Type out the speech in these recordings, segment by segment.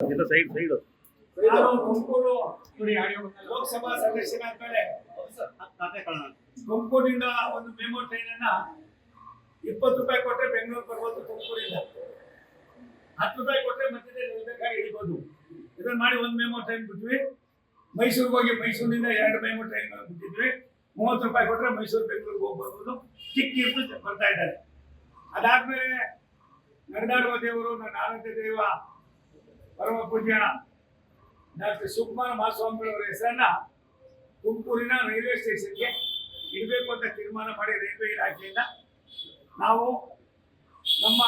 ಇದು side side. Lok Sabha ಸದಸ್ಯನಾದ್ಮೇಲೆ ತುಮಕೂರಿಂದ ಒಂದು ಮೆಮೋ ಟ್ರೈನ್ ಅನ್ನ ಇಪ್ಪತ್ತು ರೂಪಾಯಿ ಕೊಟ್ಟರೆ ಬೆಂಗಳೂರು ಬರ್ಬೋದು ತುಮಕೂರಿಂದ. ಹತ್ತು ರೂಪಾಯಿ ಕೊಟ್ಟರೆ ಮಧ್ಯದಲ್ಲಿ ನಿಲ್ಬೇಕಾಗಿ ಇಳಿಬೋದು ಇದನ್ನ ಮಾಡಿ ಒಂದು ಮೆಮೋ ಟ್ರೈನ್ ಬಿಟ್ವಿ. ಮೈಸೂರಿಗೆ ಹೋಗಿ ಮೈಸೂರಿನಿಂದ ಎರಡು ಮೆಮೊ ಟ್ರೈನ್ ಬಿಟ್ಟಿದ್ವಿ. ಮೂವತ್ತು ರೂಪಾಯಿ ಕೊಟ್ಟರೆ ಮೈಸೂರು ಬೆಂಗಳೂರಿಗೆ ಹೋಗಿ ಬರ್ಬೋದು. ಚಿಕ್ಕ ಇರ್ಬಿಟ್ಟು ಬರ್ತಾ ಇದ್ದಾರೆ. ಅದಾದ್ಮೇಲೆ ನಡೆದಾಡುವ ದೇವರು ನನ್ನ ಆರಾಧ್ಯ ದೇವ ಪರಮ ಪೂಜ್ಯ ಡಾಕ್ಟರ್ ಶಿವಕುಮಾರ ಮಹಾಸ್ವಾಮಿಗಳವರ ಹೆಸರನ್ನ ತುಮಕೂರಿನ ರೈಲ್ವೆ ಸ್ಟೇಷನ್ಗೆ ಇಡಬೇಕು ಅಂತ ತೀರ್ಮಾನ ಮಾಡಿ ರೈಲ್ವೆ ಇಲಾಖೆಯಿಂದ ನಾವು ನಮ್ಮ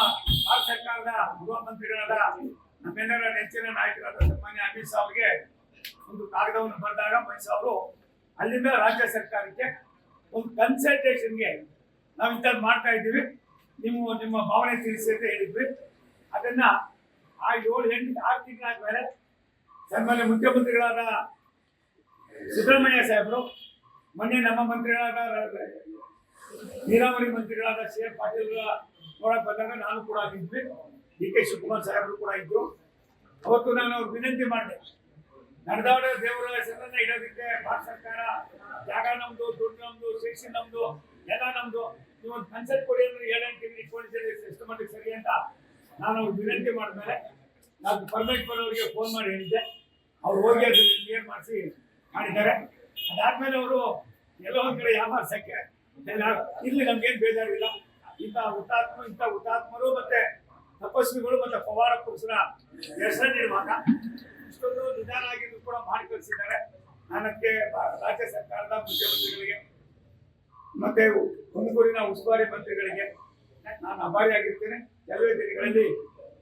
ಭಾರತ ಸರ್ಕಾರದ ಗೃಹ ಮಂತ್ರಿಗಳಾದ ನಮ್ಮೆಲ್ಲರ ನೆಚ್ಚಿನ ನಾಯಕರಾದ ಸನ್ಮಾನ್ಯ ಅಮಿತ್ ಶಾ ಅವರಿಗೆ ಒಂದು ಕಾಗದವನ್ನು ಬರೆದಾಗ ಶಾ ಅವರು ಅಲ್ಲಿಂದ ರಾಜ್ಯ ಸರ್ಕಾರಕ್ಕೆ ಒಂದು ಕನ್ಸಲ್ಟೇಷನ್ಗೆ ನಾವು ಇಂಥದ್ದು ಮಾಡ್ತಾ ಇದ್ದೀವಿ. ನೀವು ನಿಮ್ಮ ಭಾವನೆ ತಿಳಿಸಿ ಅಂತ ಹೇಳಿದ್ವಿ. ಅದನ್ನ ಆ ಏಳು ಎಂಟು ಆರು ತಿಂಗಳಾದ್ಮೇಲೆ ಸನ್ಮಾನ್ಯ ಮುಖ್ಯಮಂತ್ರಿಗಳಾದ ಸಿದ್ದರಾಮಯ್ಯ ಸಾಹೇಬರು, ಮೊನ್ನೆ ನಮ್ಮ ಮಂತ್ರಿಗಳಾದ ನೀರಾವರಿ ಮಂತ್ರಿಗಳಾದ ಸಿ ಎಂ ಪಾಟೀಲ್ ನೋಡಕ್ ಬಂದಾಗ ನಾನು ಕೂಡ ಆಗಿದ್ವಿ. ಡಿ ಕೆ ಶಿವಕುಮಾರ್ ಸಾಹೇಬರು ಕೂಡ ಇದ್ರು. ಅವತ್ತು ನಾನು ಅವ್ರಿಗೆ ವಿನಂತಿ ಮಾಡಿದೆ, ನಡೆದಾಡ ದೇವರ ಹೆಸರನ್ನ ಇಡೋದಕ್ಕೆ ಭಾರತ ಸರ್ಕಾರ, ಜಾಗ ನಮ್ದು, ದುಡ್ಡು ನಮ್ದು ಶಿಕ್ಷಣ ನಮ್ದು ಎಲ್ಲ ನಮ್ದು ನೀವು ಒಂದು ಕನ್ಸಲ್ಟ್ ಕೊಡಿ ಅಂದ್ರೆ ಏಳೆಂಟು ತಿಂಗಳು ಎಷ್ಟು ಮಟ್ಟಿಗೆ ಸರಿ ಅಂತ ನಾನು ವಿನಂತಿ ಮಾಡಿದ್ಮೇಲೆ ನಾನು ಪರ್ಮಿಟ್ ಬರೋರಿಗೆ ಫೋನ್ ಮಾಡಿ ಹೇಳಿದ್ದೆ. ಅವ್ರು ಹೋಗಿ ಅದು ಕ್ಲಿಯರ್ ಮಾಡಿಸಿ ಮಾಡಿದ್ದಾರೆ. ಅದಾದ್ಮೇಲೆ ಅವರು ಎಲ್ಲೋ ಒಂದ್ ಕಡೆ ಎಲ್ಲ ಇಲ್ಲಿ ನಮ್ಗೇನು ಬೇಜಾರಿಲ್ಲ. ಇಂಥ ಹುತಾತ್ಮ, ಇಂಥ ಹುತಾತ್ಮರು ಮತ್ತೆ ತಪಸ್ವಿಗಳು ಮತ್ತೆ ಪವಾರ ಪುರುಷರ ಹೆಸರಿರುವಾಗ ಇಷ್ಟೊಂದು ನಿಧಾನ ಆಗಿದ್ದು ಕೂಡ ಮಾಡಿ ಕಳಿಸಿದ್ದಾರೆ. ನಾನಕ್ಕೆ ರಾಜ್ಯ ಸರ್ಕಾರದ ಮುಖ್ಯಮಂತ್ರಿಗಳಿಗೆ ಮತ್ತೆ ತುಮಕೂರಿನ ಉಸ್ತುವಾರಿ ಮಂತ್ರಿಗಳಿಗೆ ನಾನು ಅಭಾರಿಯಾಗಿರ್ತೇನೆ ಕೆಲವೇ ದಿನಗಳಲ್ಲಿ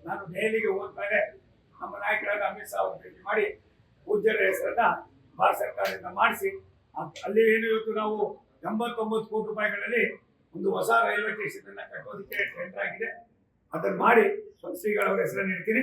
ನಾನು ದೆಹಲಿಗೆ ಹೋದ್ಮೇಲೆ ನಮ್ಮ ನಾಯಕರಾದ ಅಮಿತ್ ಶಾ ಅವರು ಭೇಟಿ ಮಾಡಿ ಪೂಜ್ಯರ ಹೆಸರನ್ನ ಭಾರತ ಸರ್ಕಾರದಿಂದ ಮಾಡಿಸಿ. ಅಲ್ಲಿ ಏನು ಇವತ್ತು ನಾವು ಎಂಬತ್ತೊಂಬತ್ತು ಕೋಟಿ ರೂಪಾಯಿಗಳಲ್ಲಿ ಒಂದು ಹೊಸ ರೈಲ್ವೆ ಸ್ಟೇಷನ್ ಕಟ್ಟೋದಕ್ಕೆ ಟೆಂಡರ್ ಆಗಿದೆ. ಅದನ್ನು ಮಾಡಿ ಶ್ರೀಗಳವರ ಹೆಸರನ್ನು ಇಡ್ತೀನಿ.